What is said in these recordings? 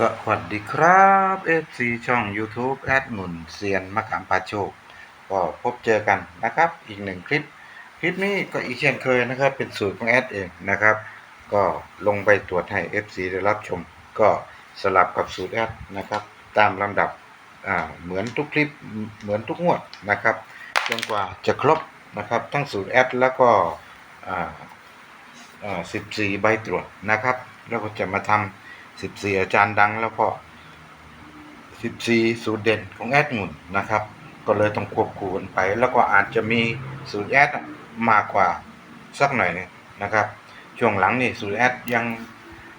สวัสดีครับ FC ช่อง YouTube แอดหนุนเซียนมะขามปาโชค ก็พบเจอกันนะครับ อีกหนึ่งคลิป คลิปนี้ก็อีกเช่นเคยนะครับ เป็นสูตรของแอดเองนะครับ ก็ลงไปตรวจให้ FC ได้รับชม ก็สลับกับสูตรแอดนะครับ ตามลำดับเหมือนทุกคลิปเหมือนทุกงวดนะครับจนกว่าจะครบนะครับ ทั้งสูตรแอดแล้วก็อ่าอ่า14 ใบตรวจนะครับ แล้วก็จะมาทำ 14อาจารย์ดังแล้วก็14สูตรเด่นของแอดงุ่นนะครับ ก็เลยต้องควบคู่กันไป แล้วก็อาจจะมีสูตรแอดมากกว่าสักหน่อยนึงนะครับ ช่วงหลังนี่สูตรแอดยัง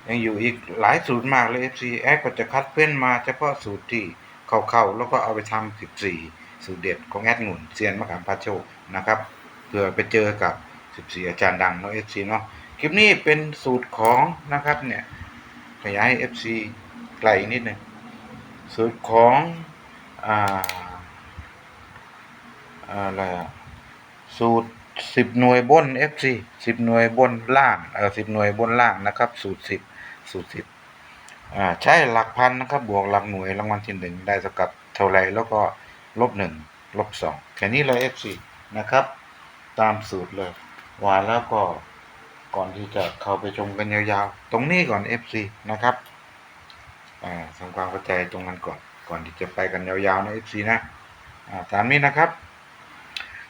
ยังอยู่อีกหลายสูตรมากเลย FC แอดก็จะคัดเฟ้นมาเฉพาะสูตรที่เข้าๆแล้วก็เอาไปทำ14สูตรเด็ดของแอดงุ่นเซียนมะขามพาโชคนะครับเพื่อไปเจอกับ 14 อาจารย์ดังเนาะ FC เนาะคลิปนี้เป็นสูตรของนะครับเนี่ย ขยาย FC ไกลนิดหนึงสูตรของอ่าอะไรอะสูตรสิบหน่วยบน FC สิบหน่วยบนล่างเออสิบหน่วยบนล่างนะครับ สูตรสิบสูตรสิบอ่าใช้หลักพันนะครับ บวกหลักหน่วยรางวัลที่หนึ่งได้สกับเท่าไรแล้วก็ลบหนึ่งลบสองแค่นี้เลย FC นะครับ ตามสูตรเลยว่าแล้วก็ ก่อนที่จะเข้าไปชมกันยาวๆ ตรงนี้ก่อน FC นะครับอ่าทำความเข้าใจตรงนั้นก่อน ก่อนที่จะไปกันยาวๆนะ FC นะอ่าตามนี้นะครับ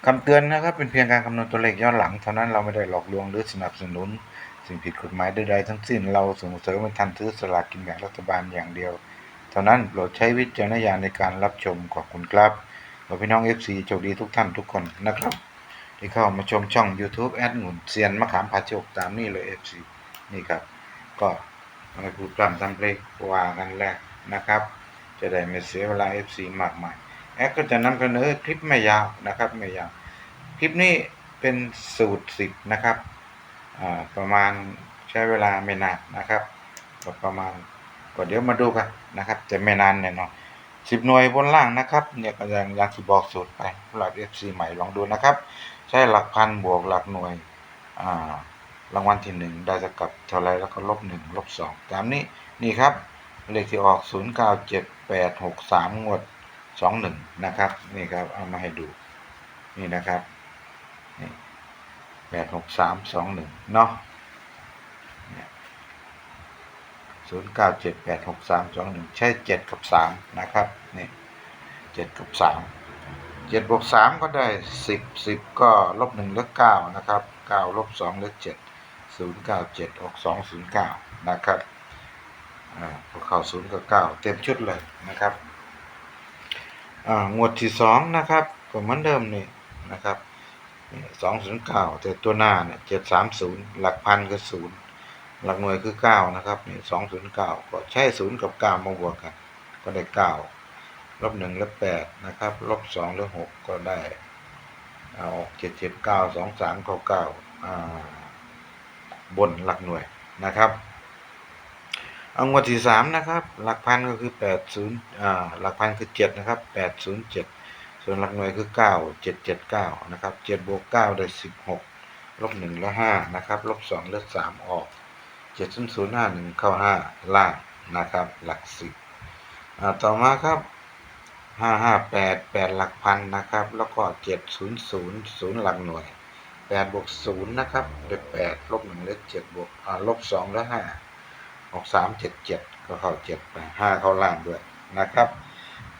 คำเตือนนะครับ เป็นเพียงการคำนวณตัวเลขย้อนหลัง เท่านั้นเราไม่ได้หลอกลวงหรือสนับสนุน สิ่งผิดกฎหมายใดๆทั้งสิ้นเราส่งเสริมให้ท่านซื้อสลากกินแบ่งรัฐบาลอย่างเดียว เท่านั้นโปรดใช้วิจารณญาณในการรับชมขอบคุณครับขอพี่น้อง FC โชคดีทุกท่านทุกคนนะครับ ที่เข้ามาชมช่อง YouTube แอดหนุนเซียนมะขามพาโชคตามนี่เลย FC นี่ครับ ก็ม่พูดพร่ำทำเพลงว่ากันแรกนะครับ จะได้ไม่เสียเวลา FC มากมายแอดก็จะนำเสนอคลิปไม่ยาวนะครับไม่ยาว คลิปนี้เป็นสูตรสิบนะครับอ่าประมาณใช้เวลาไม่นานนะครับก็ประมาณก็เดี๋ยวมาดูกันนะครับ จะไม่นานแน่นอนสิบหน่วยบนล่างนะครับ เนี่ยก็ยังยางที่บอกสูตรไปสำหรับ FC ใหม่ลองดูนะครับ ใช้หลักพันบวกหลักหน่วยรางวัลที่หนึ่งได้จะกับเท่าไรแล้วก็ลบหนึ่งลบสองตามนี้นี่ครับ เลขที่ออกศูนย์เก้าเจ็ดแปดหกสามงวดสองหนึ่งนะครับ นี่ครับ เอามาให้ดู นี่นะครับนี่แปดหกสามสองหนึ่งเนาะศูนย์เก้าเจ็ดแปดหกสามสองหนึ่งใช่เจ็ดกับสามนะครับ นี่เจ็ดกับสาม เจ็ดบวกสามก็ได้สิบสิบก็ลบหนึ่งเหลือเก้านะครับเก้าลบสองเหลือเจ็ดศูนย์เก้าเจ็ดออกสองศูนย์เก้านะครับอ่าพอเข้าศูนย์ก็เก้าเต็มชุดเลยนะครับอ่างวดที่สองนะครับก็เหมือนเดิมนี่นะครับสองศูนย์เก้าแต่ตัวหน้าเนี่ยเจ็ดสามศูนย์หลักพันคือศูนย์หลักหน่วยคือเก้านะครับนี่สองศูนย์เก้าก็ใช้ศูนย์กับเก้ามาบวกกัน ก็ได้เก้า ลบหนึ่งลบแปดนะครับ ลบสองลบหกก็ได้ เอาเจ็ดเจ็ดเก้าสองสามเก้าเก้าบนหลักหน่วยนะครับ เอางวดที่สามนะครับ หลักพันก็คือแปดศูนย์หลักพันคือเจ็ดนะครับแปดศูนย์เจ็ดส่วนหลักหน่วยคือเก้าเจ็ดเจ็ดเก้านะครับเจ็ดบวกเก้าได้สิบหกลบหนึ่งแล้วห้านะครับ ลบสองลบสามออกเจ็ดศูนย์ศูนย์ห้าหนึ่งเข้าห้าล่างนะครับ หลักสิบต่อมาครับ ห้าห้าแปดแปดหลักพันนะครับ แล้วก็เจ็ดศูนย์ศูนย์ศูนย์หลักหน่วยแปดบวกศูนย์นะครับได้แปดลบหนึ่งได้เจ็ดบวกอ่าลบสองได้ห้าออกสามเจ็ดเจ็ดก็เข้าเจ็ดไปห้าเข้าล่างด้วยนะครับ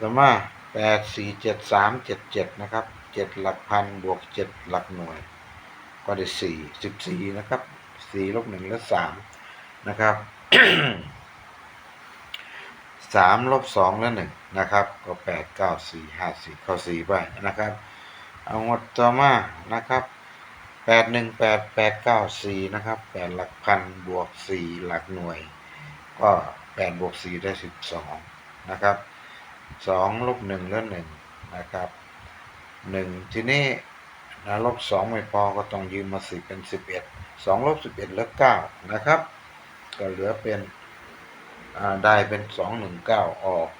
ต่อมาแปดสี่เจ็ดสามเจ็ดเจ็ดนะครับเจ็ดหลักพันบวกเจ็ดหลักหน่วย ก็ได้สี่สิบสี่นะครับสี่ลบหนึ่งและสามนะครับ สามลบสองและหนึ่งนะครับ ก็แปดเก้าสี่ห้าสี่ข้าสี่ไปนะครับ เอางดต่อมานะครับแปดหนึ่งแปดแปดเก้าสี่นะครับแปดหลักพันบวกสี่หลักหน่วย ก็แปดบวกสี่ได้สิบสองนะครับสองลบหนึ่งแล้วหนึ่งนะครับหนึ่งทีนี้นะลบสองไม่พอก็ต้องยืมมาสิเป็นสิบเอ็ดสองลบสิบเอ็ดแล้วเก้านะครับ ก็เหลือเป็น ได้เป็นสองหนึ่งเก้าออก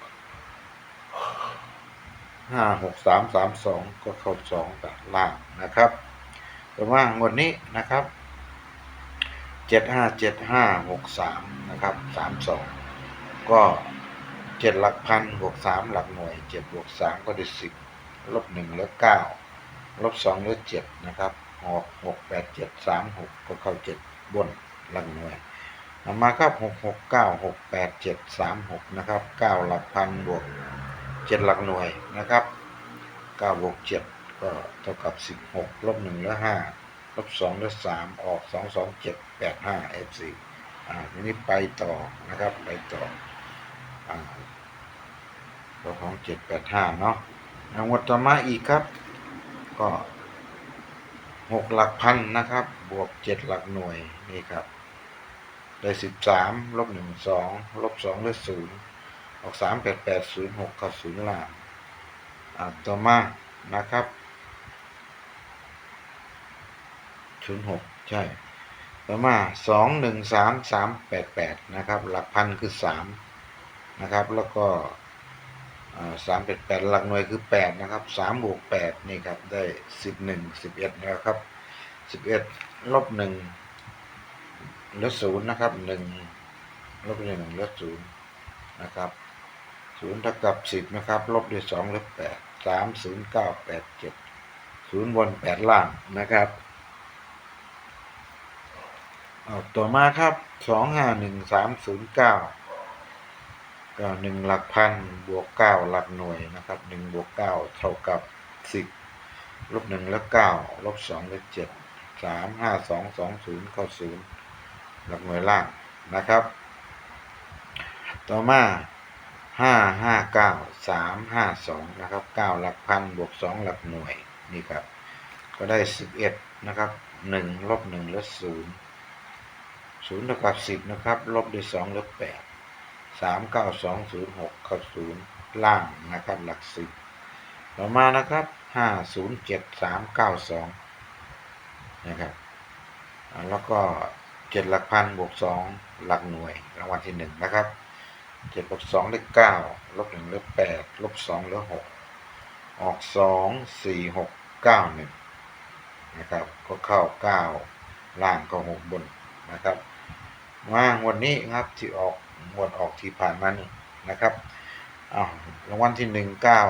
ห้าหกสามสามสองก็เข้าสองกับล่างนะครับแต่ว่างวดนี้นะครับเจ็ดห้าเจ็ดห้าหกสามนะครับสามสองก็เจ็ดหลักพันบวกสามหลักหน่วยเจ็ดบวกสามก็ได้สิบลบหนึ่งเหลือเก้าลบสองเหลือเจ็ดนะครับออกหกแปดเจ็ดสามหกก็เข้าเจ็ดบนหลักหน่วย ต่อมาครับหกหกเก้าหกแปดเจ็ดสามหกนะครับเก้าหลักพันบวกเจ็ดหลักหน่วยนะครับเก้าบวกเจ็ดก็เท่ากับสิบหกลบหนึ่งเหลือห้าลบสองเหลือสามออกสองสองเจ็ดแปดห้าเอฟซีอ่าทีนี้ไปต่อนะครับไปต่ออ่าตัวของเจ็ดแปดห้าเนาะรางวัต่อมาอีกครับ ก็หกหลักพันนะครับ บวกเจ็ดหลักหน่วยนี่ครับ ได้สิบสามลบหนึ่งสองลบสองได้ศูนย์ออกสามแปดแปดศูนย์หกกับศูนย์ล่างอ่าต่อมานะครับศูนย์หกใช่ต่อมาสองหนึ่งสามสามแปดแปดนะครับ หลักพันคือสามนะครับ แล้วก็สามแปดแปดหลักหน่วยคือแปดนะครับสามบวกแปดนี่ครับ ได้สิบหนึ่งสิบเอ็ดนะครับสิบเอ็ดลบหนึ่ง เหลือศูนย์นะครับหนึ่งลบหนึ่งเหลือศูนย์นะครับศูนย์เท่ากับสิบนะครับ ลบด้วยสองลือแปดสามศูนย์เก้าแปดเจ็ดศูนย์บนแปดล่างนะครับเอาต่อมาครับสองห้าหนึ่งสามศูนย์เก้าก็หนึ่งหลักพันบวกเก้าหลักหน่วยนะครับหนึ่งบวกเก้าเท่ากับสิบลบหนึ่งแล้วเก้าลบสองแล้วเจ็ดสามห้าสองสองศูนย์เข้าศูนย์ หลักหน่วยล่างนะครับ ต่อมาห้าห้าเก้าสามห้าสองนะครับเก้าหลักพันบวกสองหลักหน่วยนี่ครับ ก็ได้สิบเอ็ดนะครับหนึ่งลบหนึ่งล้วศูนย์ศูนย์เท่ากับสิบนะครับลบด้วยสองลบแปดสามเก้าสองศูนย์หกเข้าศูนย์ล่างนะครับหลักสิบต่อมานะครับห้าศูนย์เจ็ดสามเก้าสองนะครับแล้วก็ เจ็ดหลักพันบวกสองหลักหน่วยรางวัลที่หนึ่งนะครับเจ็ดบวกสองได้เก้าลบหนึ่งเหลือแปดลบสองเหลือหกออกสองสี่หกเก้าหนึ่งนะครับ ก็เข้าเก้าล่างก็หกบนนะครับมางวันนี้ครับที่ออกงวดออกที่ผ่านมานี่นะครับอ้าวรางวัลที่หนึ่งเก้า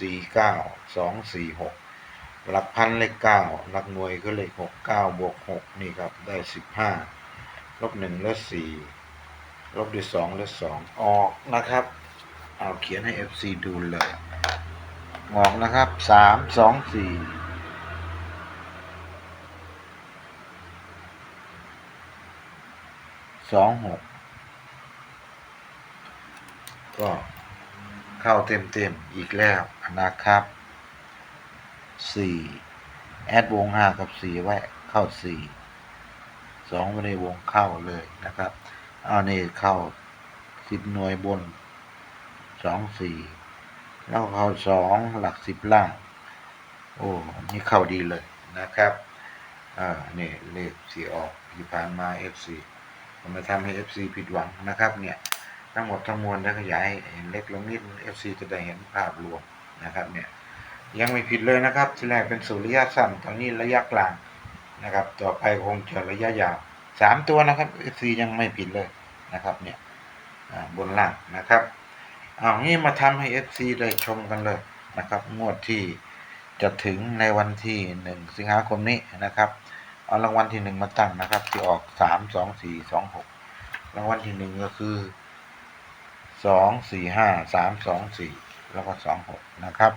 สี่เก้าสองสี่หกหลักพันเลขเก้าหลักหน่วยก็เลขหกเก้าบวกหกนี่ครับได้สิบห้า ลบหนึ่งลบสี่ลบด้วยสองลบสองออกนะครับ เอาเขียนให้ FC ดูเลยออกนะครับสามสองสี่สองหกก็เข้าเต็มเต็มๆอีกแล้วนะครับสี่แอดวงห้ากับสี่ไว้เข้าสี่ สองไม่ได้วงเข้าเลยนะครับเอานี่เข้าสิบหน่วยบนสองสี่แล้วเข้าสองหลักสิบล่าง โอ้นี่เข้าดีเลยนะครับอ่านี่เลขสี่ออกที่ผ่านมา FC มันมาทำให้ FC ผิดหวังนะครับเนี่ยทั้งหมดทั้งมวลแล้วขยายเห็นเล็กลงนิด FC จะได้เห็นภาพรวมนะครับเนี่ยยังไม่ผิดเลยนะครับ ที่แรกเป็นสูตรระยะสั้นตอนนี้ระยะกลาง นะครับ ต่อไปคงจะระยะยาวสามตัวนะครับ FC ยังไม่ผิดเลยนะครับเนี่ยบนล่างนะครับเอางี้มาทำให้ FC ได้ชมกันเลยนะครับ งวดที่จะถึงในวันที่หนึ่งสิงหาคมนี้นะครับ เอารางวัลที่หนึ่งมาตั้งนะครับที่ออกสามสองสี่สองหกรางวัลที่หนึ่งก็คือสองสี่ห้าสามสองสี่แล้วก็สองหกนะครับ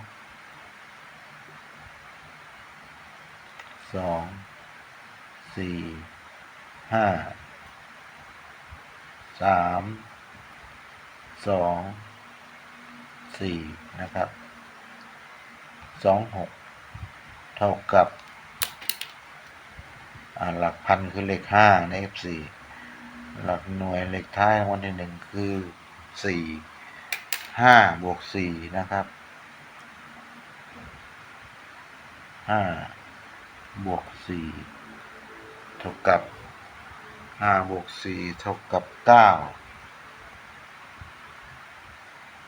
สอง สี่ห้าสามสองสี่นะครับสองหกเท่ากับหลักพันคือเลขห้าใน F4 หลักหน่วยเลขท้ายรางวัลที่หนึ่งคือสี่ห้าบวกสี่นะครับห้าบวกสี่ ท่ากับห้าบวกสี่เท่ากับเก้า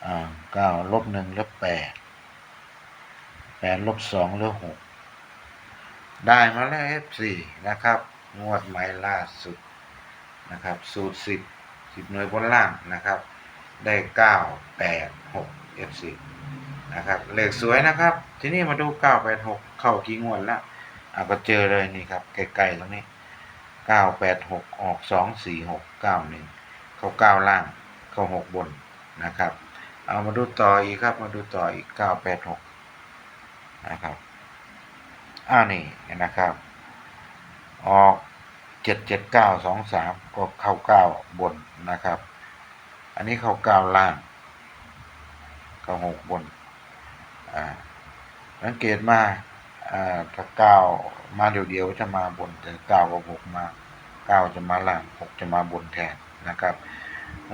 อ่าเก้าลบหนึ่งลบแปดแปดลบสองลบหกได้มาแล้ว F4 นะครับ งวดใหม่ล่าสุดนะครับ สูตรสิบสิบหน่วยบนล่างนะครับ ได้เก้าแปดหก FC นะครับเลขสวยนะครับ ทีนี้มาดูเก้าแปดหกเข้ากี่งวดแล้วอะก็เจอเลยนี่ครับใกล้ๆตรงนี้ เก้าแปดหกออกสองสี่หกเก้าหนึ่งเข้าเก้าล่างเข้าหกบนนะครับ เอามาดูต่ออีกครับมาดูต่ออีกเก้าแปดหกนะครับอ้าวนี่นะครับ ออกเจ็ดเจ็ดเก้าสองสามก็เข้าเก้าบนนะครับ อันนี้เข้าเก้าล่าง เข้าหกบนอ่าสังเกตมาอ่า ถ้าเก้ามาเดียวๆจะมาบนแต่เก้ากับหกมาเก้าจะมาล่างหกจะมาบนแทนนะครับ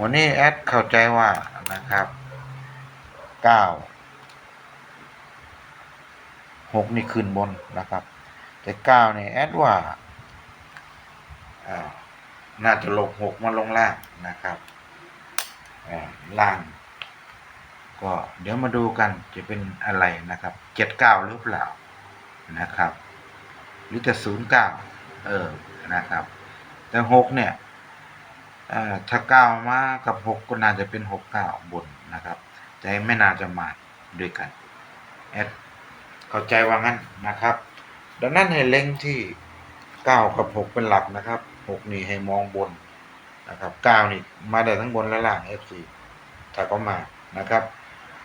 วันนี้แอดเข้าใจว่านะครับเก้าหกนี่ขึ้นบนนะครับ แต่เก้าเนี่ยแอดว่าอาน่าจะลงหกมาลงล่างนะครับล่างก็เดี๋ยวมาดูกันจะเป็นอะไรนะครับเจ็ดเก้าหรือเปล่า นะครับ หรือจะศูนย์เก้าเออนะครับ แต่หกเนี่ยถ้าเก้ามากับหกก็น่าจะเป็นหกเก้าบนนะครับ แต่ไม่น่าจะมาด้วยกันแอดเข้าใจว่างั้นนะครับ ดังนั้นให้เล็งที่เก้ากับหกเป็นหลักนะครับหกนี่ให้มองบนนะครับเก้านี่มาได้ทั้งบนและล่าง FC ถ้าก็มานะครับ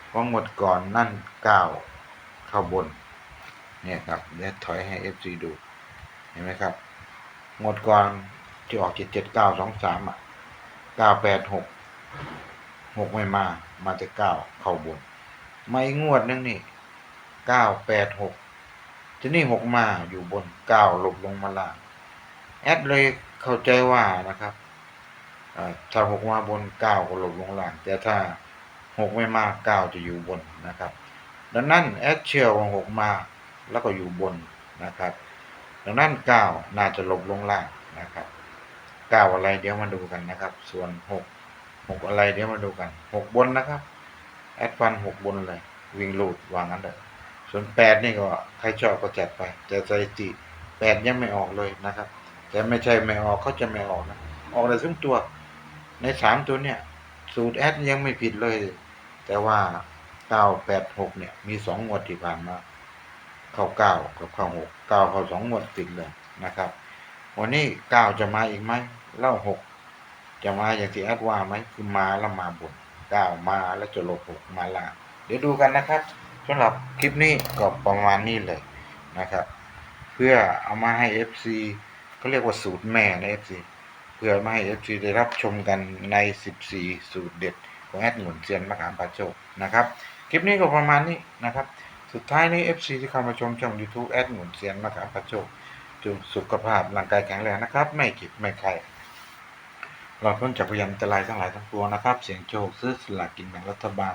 เพราะงดก่อนนั่นเก้าเข้าบน เนี่ยครับเดี๋ยวถอยให้ FC ดูเห็นไหมครับงวดก่อนที่ออกเจ็ดเจ็ดเก้าสองสามอะเก้าแปดหกหกไม่มา มาแต่เก้าเข้าบนมาอีกงวดนึงนี่เก้าแปดหกทีนี่หกมาอยู่บนเก้าหลบลงมาล่างแอดเลยเข้าใจว่านะครับถ้าหกมาบนเก้าก็หลบลงล่าง แต่ถ้าหกไม่มาเก้าจะอยู่บนนะครับ ดังนั้นแอดเชื่อว่าหกมา แล้วก็อยู่บนนะครับ ดังนั้นเก้าน่าจะหลบลงล่างนะครับเก้าอะไรเดี๋ยวมาดูกันนะครับ ส่วนหกหกอะไรเดี๋ยวมาดูกันหกบนนะครับแอดฟันหกบนเลย วิ่งลูดวางนั้นเลยส่วนแปดนี่ก็ใครชอบก็จัดไปแต่สถิติแปดยังไม่ออกเลยนะครับ แต่ไม่ใช่ไม่ออกเขาจะไม่ออกนะออกแต่ซึ่งตัวในสามตัวเนี่ย สูตรแอดยังไม่ผิดเลย แต่ว่า986เนี่ย มีสองงวดที่ผ่านมา เข้าเก้ากับเข้าหกเก้าเข้าสองงวดติดเลยนะครับ วันนี้เก้าจะมาอีกไหมเล่าหกจะมาอย่างที่แอดว่าไหมคือมาแล้วมาบนเก้ามาแล้วจะลบหกมาล่างเดี๋ยวดูกันนะครับสำหรับคลิปนี้ก็ประมาณนี้เลยนะครับ เพื่อเอามาให้ FC เขาเรียกว่าสูตรแม่ใน FC เพื่อมาให้ FC ได้รับชมกันใน 14 สูตรเด็ดของแอดหมุนเซียนมะขามปาโชนะครับ คลิปนี้ก็ประมาณนี้นะครับ สุดท้ายนี้ FC ที่เข้ามาชมช่อง YouTube แอดหมุนเซียนมะขามปาโชคจงสุขภาพร่างกายแข็งแรงนะครับ ไม่เจ็บไม่ไข้เราพ้นจากพยานอันตรายทั้งหลายทั้งปวงนะครับ เสียงโชคซื้อสลากกินแบ่งรัฐบาล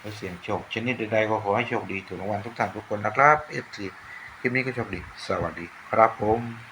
และเสียงโชคชนิดใดๆก็ขอให้โชคดีถูกรางวัลทุกท่านทุกคนนะครับ FC คลิปนี้ก็โชคดี สวัสดีครับผม